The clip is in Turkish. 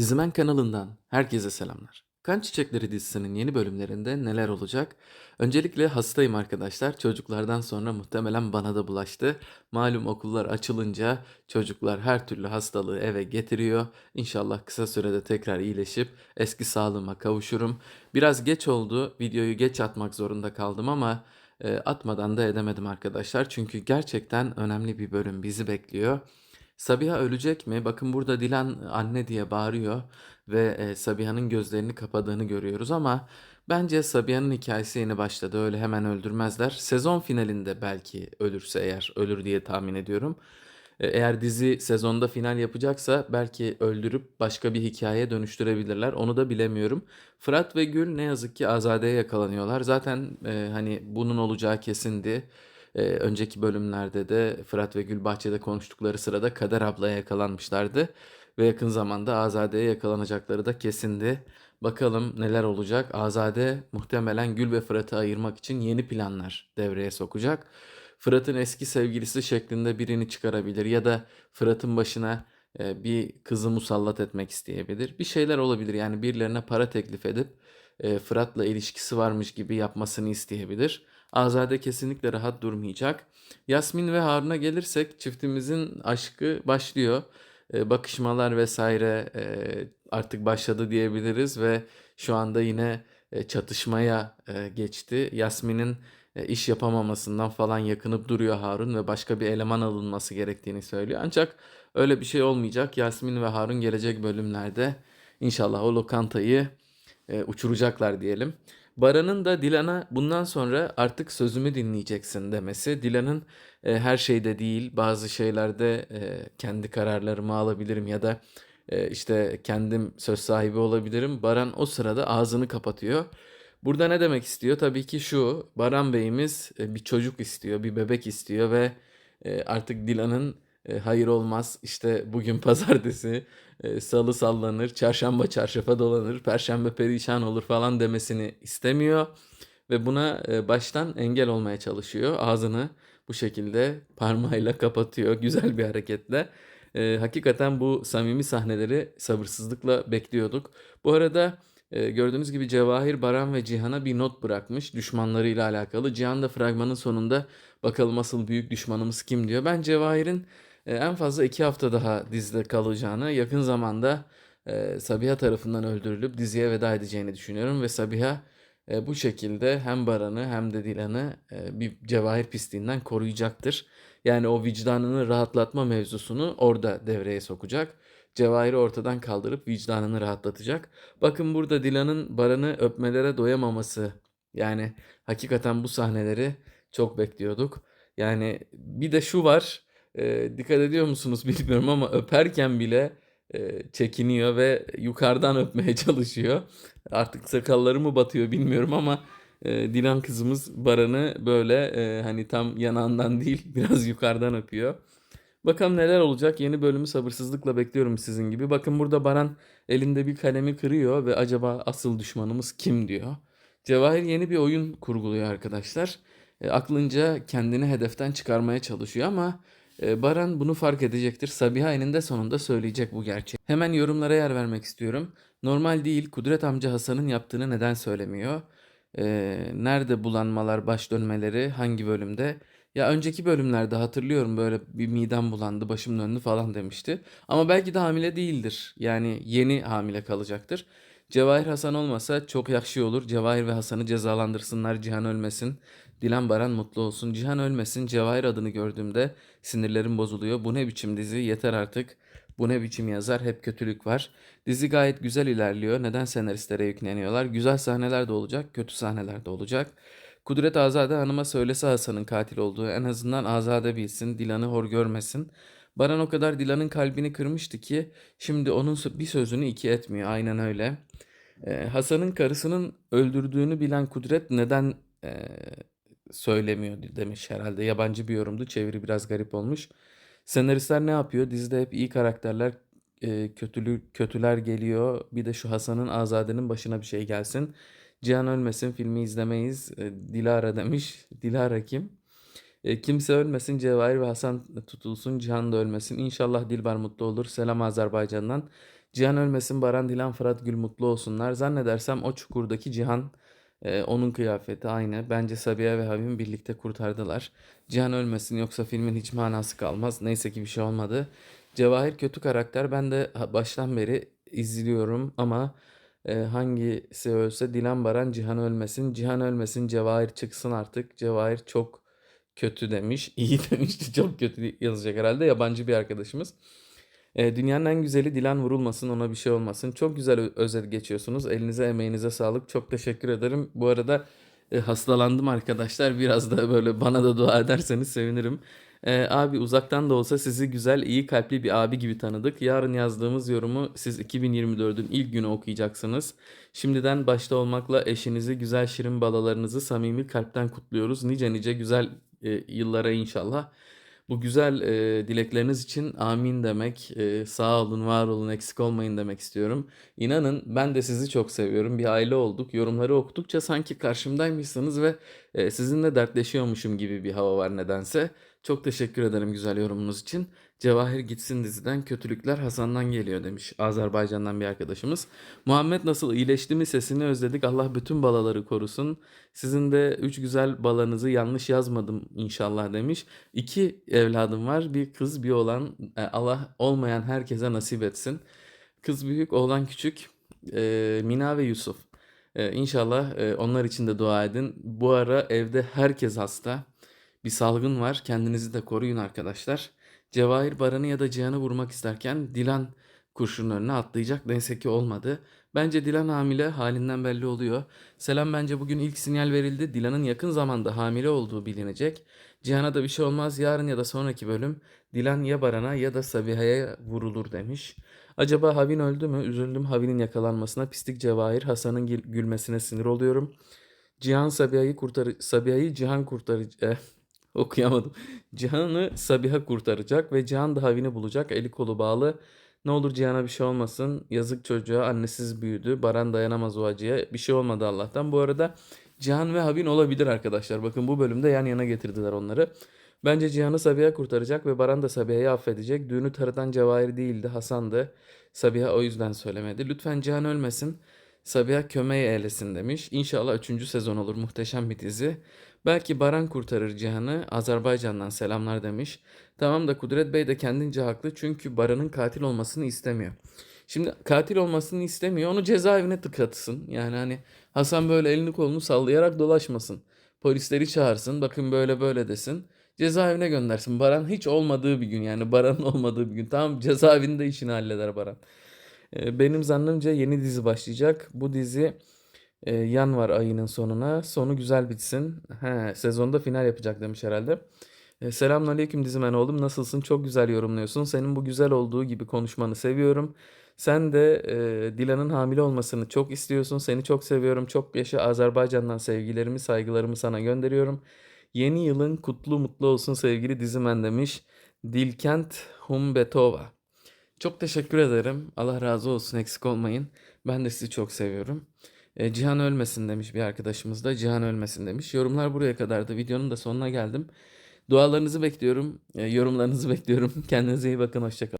Dizimen kanalından herkese selamlar. Kan Çiçekleri dizisinin yeni bölümlerinde neler olacak? Öncelikle hastayım arkadaşlar. Çocuklardan sonra muhtemelen bana da bulaştı. Malum okullar açılınca çocuklar her türlü hastalığı eve getiriyor. İnşallah kısa sürede tekrar iyileşip eski sağlığıma kavuşurum. Biraz geç oldu. Videoyu geç atmak zorunda kaldım ama e, atmadan da edemedim arkadaşlar. Çünkü gerçekten önemli bir bölüm bizi bekliyor. Sabiha ölecek mi? Bakın burada Dilan anne diye bağırıyor ve e, Sabiha'nın gözlerini kapadığını görüyoruz ama bence Sabiha'nın hikayesi yeni başladı. Öyle hemen öldürmezler. Sezon finalinde belki ölürse eğer ölür diye tahmin ediyorum. E, Eğer dizi sezonda final yapacaksa belki öldürüp başka bir hikayeye dönüştürebilirler. Onu da bilemiyorum. Fırat ve Gül ne yazık ki Azade'ye yakalanıyorlar. Zaten e, hani bunun olacağı kesindi. Ee, önceki bölümlerde de Fırat ve Gül bahçede konuştukları sırada Kader ablaya yakalanmışlardı. Ve yakın zamanda Azade'ye yakalanacakları da kesindi. Bakalım neler olacak. Azade muhtemelen Gül ve Fırat'ı ayırmak için yeni planlar devreye sokacak. Fırat'ın eski sevgilisi şeklinde birini çıkarabilir ya da Fırat'ın başına e, bir kızı musallat etmek isteyebilir. Bir şeyler olabilir yani birilerine para teklif edip e, Fırat'la ilişkisi varmış gibi yapmasını isteyebilir. Azade kesinlikle rahat durmayacak. Yasmin ve Harun'a gelirsek çiftimizin aşkı başlıyor. E, bakışmalar vesaire e, artık başladı diyebiliriz ve şu anda yine e, çatışmaya geçti. Yasmin'in iş yapamamasından falan yakınıp duruyor Harun ve başka bir eleman alınması gerektiğini söylüyor. Ancak öyle bir şey olmayacak. Yasmin ve Harun gelecek bölümlerde inşallah o lokantayı uçuracaklar diyelim. Baran'ın da Dilan'a bundan sonra artık sözümü dinleyeceksin demesi. Dilan'ın e, her şeyde değil bazı şeylerde e, kendi kararlarımı alabilirim ya da e, işte kendim söz sahibi olabilirim. Baran o sırada ağzını kapatıyor. Burada ne demek istiyor? Tabii ki şu Baran Bey'imiz e, bir çocuk istiyor, bir bebek istiyor ve e, artık Dilan'ın e, hayır olmaz işte bugün pazartesi e, salı sallanır, çarşamba çarşafa dolanır, perşembe perişan olur falan demesini istemiyor. Ve buna e, baştan engel olmaya çalışıyor. Ağzını bu şekilde parmağıyla kapatıyor güzel bir hareketle. E, hakikaten bu samimi sahneleri sabırsızlıkla bekliyorduk. Bu arada e, gördüğünüz gibi Cevahir, Baran ve Cihan'a bir not bırakmış düşmanlarıyla alakalı. Cihan da fragmanın sonunda bakalım asıl büyük düşmanımız kim diyor. Ben Cevahir'in en fazla iki hafta daha dizide kalacağını, yakın zamanda e, Sabiha tarafından öldürülüp diziye veda edeceğini düşünüyorum ve Sabiha e, bu şekilde hem Baran'ı hem de Dilan'ı e, bir cevahir pisliğinden koruyacaktır. Yani o vicdanını rahatlatma mevzusunu orada devreye sokacak. Cevahir'i ortadan kaldırıp vicdanını rahatlatacak. Bakın burada Dilan'ın Baran'ı öpmelere doyamaması. Yani hakikaten bu sahneleri çok bekliyorduk. Yani bir de şu var. E, dikkat ediyor musunuz bilmiyorum ama öperken bile e, çekiniyor ve yukarıdan öpmeye çalışıyor. Artık sakalları mı batıyor bilmiyorum ama e, Dilan kızımız Baran'ı böyle e, hani tam yanağından değil biraz yukarıdan öpüyor. Bakalım neler olacak. Yeni bölümü sabırsızlıkla bekliyorum sizin gibi. Bakın burada Baran elinde bir kalemi kırıyor ve acaba asıl düşmanımız kim diyor. Cevahir yeni bir oyun kurguluyor arkadaşlar. E, aklınca kendini hedeften çıkarmaya çalışıyor ama Baran bunu fark edecektir. Sabiha eninde sonunda söyleyecek bu gerçeği. Hemen yorumlara yer vermek istiyorum. Normal değil Kudret amca Hasan'ın yaptığını neden söylemiyor? E, nerede bulanmalar, baş dönmeleri, hangi bölümde? Ya önceki bölümlerde hatırlıyorum böyle bir midem bulandı, başım döndü falan demişti. Ama belki de hamile değildir. Yani yeni hamile kalacaktır. Cevahir Hasan olmasa çok yakşı olur. Cevahir ve Hasan'ı cezalandırsınlar, Cihan ölmesin. Dilan Baran mutlu olsun. Cihan ölmesin. Cevahir adını gördüğümde sinirlerim bozuluyor. Bu ne biçim dizi? Yeter artık. Bu ne biçim yazar? Hep kötülük var. Dizi gayet güzel ilerliyor. Neden senaristlere yükleniyorlar? Güzel sahneler de olacak, kötü sahneler de olacak. Kudret Azade Hanım'a söylese Hasan'ın katil olduğu en azından Azade bilsin, Dilan'ı hor görmesin. Baran o kadar Dilan'ın kalbini kırmıştı ki şimdi onun bir sözünü iki etmiyor. Aynen öyle. Ee, Hasan'ın karısının öldürdüğünü bilen Kudret neden e, söylemiyor demiş herhalde. Yabancı bir yorumdu. Çeviri biraz garip olmuş. Senaristler ne yapıyor? Dizide hep iyi karakterler, e, kötülü, kötüler geliyor. Bir de şu Hasan'ın Azade'nin başına bir şey gelsin. Cihan ölmesin filmi izlemeyiz. E, Dilara demiş. Dilara kim? E, kimse ölmesin, Cevahir ve Hasan tutulsun, Cihan da ölmesin. İnşallah Dilber mutlu olur. Selam Azerbaycan'dan. Cihan ölmesin, Baran, Dilan, Fırat, Gül mutlu olsunlar. Zannedersem o çukurdaki Cihan e, onun kıyafeti aynı. Bence Sabiha ve Habib'i birlikte kurtardılar. Cihan ölmesin yoksa filmin hiç manası kalmaz. Neyse ki bir şey olmadı. Cevahir kötü karakter. Ben de baştan beri izliyorum ama e, hangisi ölse Dilan Baran Cihan ölmesin. Cihan ölmesin Cevahir çıksın artık. Cevahir çok kötü demiş. İyi demişti. Çok kötü yazacak herhalde. Yabancı bir arkadaşımız. E, dünyanın en güzeli Dilan vurulmasın ona bir şey olmasın. Çok güzel özet geçiyorsunuz. Elinize emeğinize sağlık. Çok teşekkür ederim. Bu arada e, hastalandım arkadaşlar. Biraz da böyle bana da dua ederseniz sevinirim. E, abi uzaktan da olsa sizi güzel, iyi kalpli bir abi gibi tanıdık. Yarın yazdığımız yorumu siz 2024'ün ilk günü okuyacaksınız. Şimdiden başta olmakla eşinizi, güzel şirin balalarınızı samimi kalpten kutluyoruz. Nice nice güzel e, yıllara inşallah. Bu güzel e, dilekleriniz için amin demek, e, sağ olun, var olun, eksik olmayın demek istiyorum. İnanın ben de sizi çok seviyorum. Bir aile olduk. Yorumları okudukça sanki karşımdaymışsınız ve e, sizinle dertleşiyormuşum gibi bir hava var nedense. Çok teşekkür ederim güzel yorumunuz için. Cevahir gitsin diziden kötülükler Hasan'dan geliyor demiş Azerbaycan'dan bir arkadaşımız. Muhammed nasıl iyileşti mi sesini özledik. Allah bütün balaları korusun. Sizin de üç güzel balanızı yanlış yazmadım inşallah demiş. İki evladım var. Bir kız bir oğlan. E, Allah olmayan herkese nasip etsin. Kız büyük, oğlan küçük. E, Mina ve Yusuf. E, inşallah e, onlar için de dua edin. Bu ara evde herkes hasta. Bir salgın var. Kendinizi de koruyun arkadaşlar. Cevahir Baran'ı ya da Cihan'ı vurmak isterken Dilan kurşunun önüne atlayacak. Neyse ki olmadı. Bence Dilan hamile halinden belli oluyor. Selam bence bugün ilk sinyal verildi. Dilan'ın yakın zamanda hamile olduğu bilinecek. Cihan'a da bir şey olmaz. Yarın ya da sonraki bölüm Dilan ya Baran'a ya da Sabiha'ya vurulur demiş. Acaba Havin öldü mü? Üzüldüm Havin'in yakalanmasına. Pislik Cevahir Hasan'ın gül- gülmesine sinir oluyorum. Cihan Sabiha'yı kurtar Sabiha'yı Cihan kurtaracak. Okuyamadım. Cihan'ı Sabiha kurtaracak ve Cihan da Havin'i bulacak. Eli kolu bağlı. Ne olur Cihan'a bir şey olmasın. Yazık çocuğa annesiz büyüdü. Baran dayanamaz o acıya. Bir şey olmadı Allah'tan. Bu arada Cihan ve Havin olabilir arkadaşlar. Bakın bu bölümde yan yana getirdiler onları. Bence Cihan'ı Sabiha kurtaracak ve Baran da Sabiha'yı affedecek. Düğünü taratan Cevahir değildi, Hasan'dı. Sabiha o yüzden söylemedi. Lütfen Cihan ölmesin. Sabiha kömeği eylesin demiş. İnşallah 3. sezon olur. Muhteşem bir dizi. Belki Baran kurtarır Cihan'ı. Azerbaycan'dan selamlar demiş. Tamam da Kudret Bey de kendince haklı. Çünkü Baran'ın katil olmasını istemiyor. Şimdi katil olmasını istemiyor. Onu cezaevine tıkatsın. Yani hani Hasan böyle elini kolunu sallayarak dolaşmasın. Polisleri çağırsın. Bakın böyle böyle desin. Cezaevine göndersin. Baran hiç olmadığı bir gün yani Baran'ın olmadığı bir gün. Tamam cezaevinde işini halleder Baran. Ee, Benim zannımca yeni dizi başlayacak. Bu dizi e, yanvar ayının sonuna. Sonu güzel bitsin. He, sezonda final yapacak demiş herhalde. E, Selamünaleyküm dizimen oğlum. Nasılsın? Çok güzel yorumluyorsun. Senin bu güzel olduğu gibi konuşmanı seviyorum. Sen de e, Dilan'ın hamile olmasını çok istiyorsun. Seni çok seviyorum. Çok yaşa Azerbaycan'dan sevgilerimi, saygılarımı sana gönderiyorum. Yeni yılın kutlu mutlu olsun sevgili dizimen demiş. Dilkent Humbetova. Çok teşekkür ederim. Allah razı olsun. Eksik olmayın. Ben de sizi çok seviyorum. E, Cihan ölmesin demiş bir arkadaşımız da. Cihan ölmesin demiş. Yorumlar buraya kadardı. Videonun da sonuna geldim. Dualarınızı bekliyorum. E, yorumlarınızı bekliyorum. Kendinize iyi bakın. Hoşça kalın.